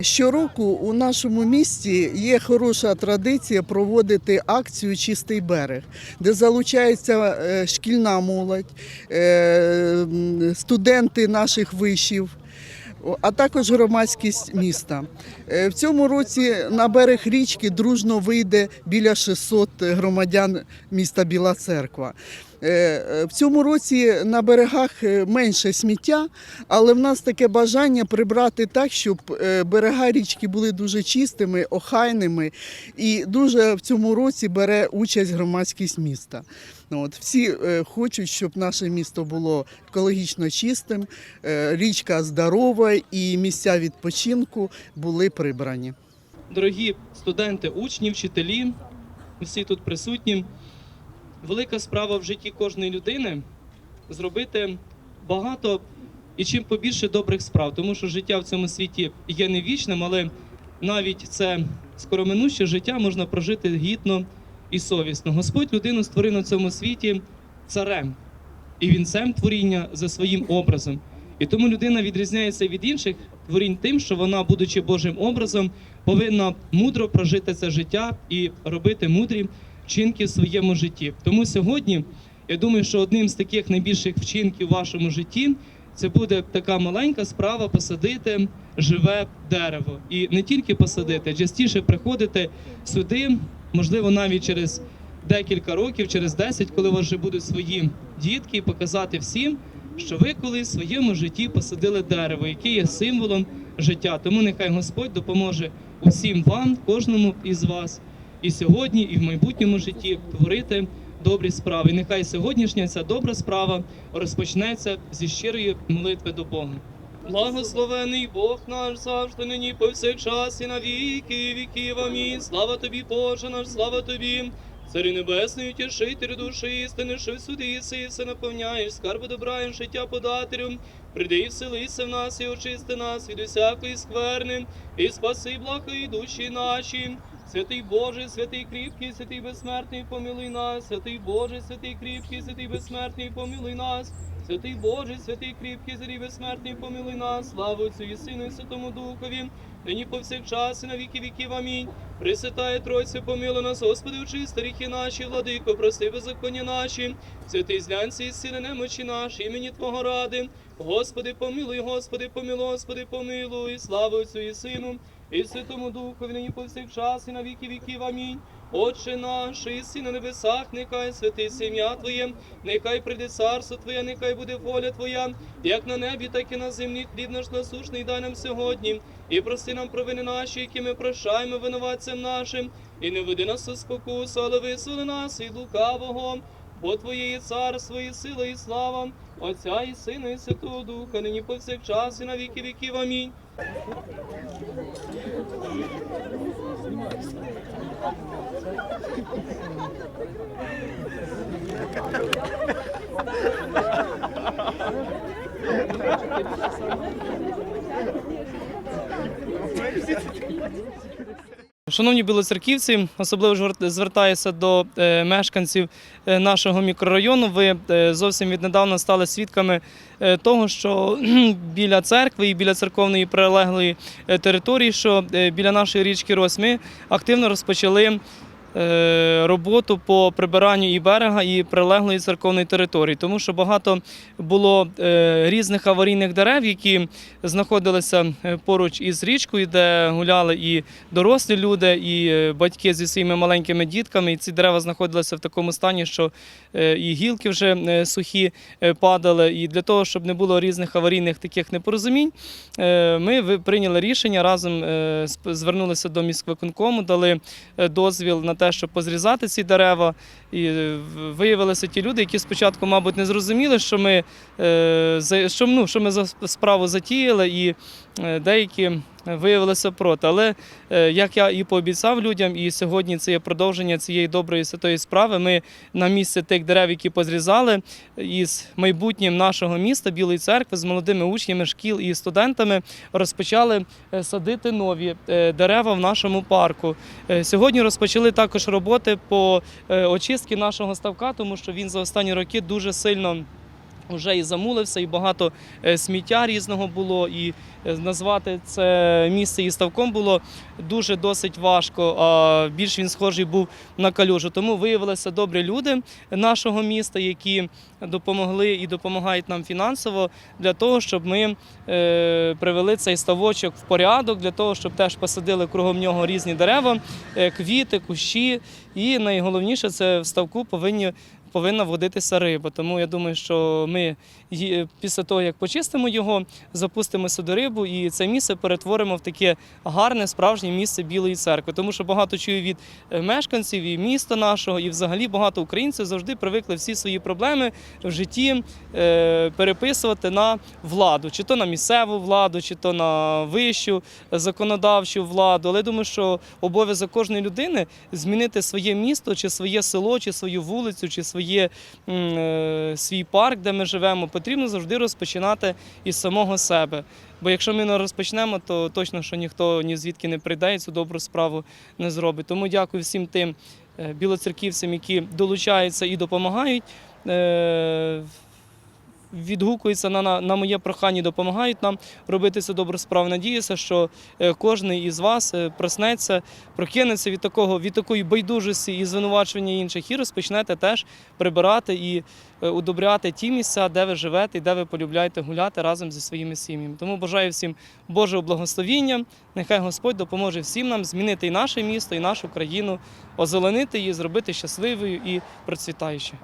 Щороку у нашому місті є хороша традиція проводити акцію Чистий берег, де залучається е, шкільна молодь, е, студенти наших вишів. А також громадськість міста. Е, В цьому році на берег річки дружно вийде біля 600 громадян міста Біла Церква. Е, е, В цьому році на берегах е, менше сміття, але в нас таке бажання прибрати так, щоб берега річки були дуже чистими, охайними. І дуже в цьому році бере участь громадськість міста. Ну, От, всі хочуть, щоб наше місто було екологічно чистим, річка здорова і місця відпочинку були прибрані. Дорогі студенти, учні, вчителі, всі тут присутні. Велика справа в житті кожної людини зробити багато і чим побільше добрих справ, тому що життя в цьому світі є не вічним, але навіть це скороминуще життя можна прожити гідно і совісно. Господь людину створив на цьому світі царем і вінцем творіння за своїм образом. І тому людина відрізняється від інших творінь тим, що вона, будучи Божим образом, повинна мудро прожити це життя і робити мудрі вчинки в своєму житті. Тому сьогодні я думаю, що одним з таких найбільших вчинків в вашому житті це буде така маленька справа посадити живе дерево. І не тільки посадити, а частіше приходити сюди, можливо, навіть через декілька років, через 10, коли у вас вже будуть свої дітки, і показати всім, що ви колись в своєму житті посадили дерево, яке є символом життя. Тому нехай Господь допоможе усім вам, кожному із вас, і сьогодні, і в майбутньому житті творити добрі справи. Нехай сьогоднішня ця добра справа розпочнеться зі щирої молитви до Бога. Благословений Бог наш завжди нині повсякчас і на віки віків. Амінь. Слава тобі, Боже наш, слава тобі. Царі небесний, утішителю душі істини, що всюди іси, наповняєш, скарби добра і життя подателю. Прийди і вселися в нас і очисти нас від усякої скверни, і спаси благої душі наші. Святий Боже, святий кріпкий, святий безсмертний, помилуй нас, святий Боже, святий кріпкий, святий безсмертний, помилуй нас. Святий Боже, святий кріпкий, святий безсмертний, помилуй нас, славу Отцю і Сину і Святому Духові, нині повсякчас і на віки віків. Амінь. Пресвятає Тройцю, помилуй нас, Господи, очисти ріхи наші, владико, прости беззаконня наші, святий злянці і сили немочі наші, імені Твого ради. Господи, помилуй, Господи, помилуй, Господи, помилуй, славу Отцю і Сину, і Святому Духові, нині повсякчас і на віки віків. Амінь. Отче наш, і на небесах, нехай святиться ім'я Твоє, нехай прийде царство Твоє, нехай буде воля Твоя, як на небі, так і на землі. Хліб наш насушний дай нам сьогодні, і прости нам провини наші, які ми прощаємо винуватцям нашим, і не веди нас у спокусу, але визволи нас від лукавого. Бо Твоє є царство, і сила, і слава, Отця і Сина, і Святого Духа, нині повсякчас, і на віки віків. Амінь. Thank you. Шановні білоцерківці, особливо звертаюся до е, мешканців е, нашого мікрорайону. Ви е, зовсім віднедавна стали свідками того, що біля церкви і біля церковної прилеглої території, що біля нашої річки Рось, ми активно розпочали. Е, Роботу по прибиранню і берега, і прилеглої церковної території, тому що багато було е, різних аварійних дерев, які знаходилися е, поруч із річкою, де гуляли і дорослі люди, і батьки зі своїми маленькими дітками. І ці дерева знаходилися в такому стані, що і гілки вже сухі падали. І для того, щоб не було різних аварійних таких непорозумінь, ми прийняли рішення разом звернулися до міськвиконкому, дали дозвіл на те, щоб позрізати ці дерева. І е, виявилися ті люди, які спочатку, мабуть, не зрозуміли, що ми, е, що, ну, що ми за справу затіяли, і е, деякі виявилися проти. Але е, як я і пообіцяв людям, і сьогодні це є продовження цієї доброї святої справи. Ми на місці тих дерев, які позрізали, із майбутнім нашого міста Білої церкви з молодими учнями шкіл і студентами розпочали е, садити нові е, дерева в нашому парку. Сьогодні розпочали також роботи по очистці нашого ставка, тому що він за останні роки дуже сильно вже і замулився, і багато е, сміття різного було. І е, назвати це місце і ставком було дуже досить важко. А більш він схожий був на калюжу. Тому виявилися добрі люди нашого міста, які допомогли і допомагають нам фінансово для того, щоб ми е, привели цей ставочок в порядок, для того, щоб теж посадили кругом нього різні дерева, квіти, кущі. І найголовніше це в ставку повинні. Повинна водитися риба, тому я думаю, що ми після того, як почистимо його, запустимо сюди рибу, і це місце перетворимо в таке гарне справжнє місце Білої церкви. Тому що багато чую від е, мешканців і міста нашого, і взагалі багато українців завжди привикли всі свої проблеми в житті е, переписувати на владу, чи то на місцеву владу, чи то на вищу законодавчу владу. Але я думаю, що обов'язок кожної людини змінити своє місто, чи своє село, чи свою вулицю, чи своє, м, е, свій парк, де ми живемо, потрібно завжди розпочинати із самого себе. Бо якщо ми не розпочнемо, то точно що ніхто ні звідки не прийде і цю добру справу не зробить. Тому дякую всім тим е, білоцерківцям, які долучаються і допомагають. Відгукуються на, на, на моє прохання, допомагають нам робити цю добру справу. Надіюся, що е, кожен із вас е, проснеться, прокинеться від такого від такої байдужості і звинувачення інших, і розпочнете теж прибирати і е, удобряти ті місця, де ви живете і де ви полюбляєте гуляти разом зі своїми сім'ями. Тому бажаю всім Божого благословіння. Нехай Господь допоможе всім нам змінити і наше місто, і нашу країну, озеленити її, зробити щасливою і процвітаючою.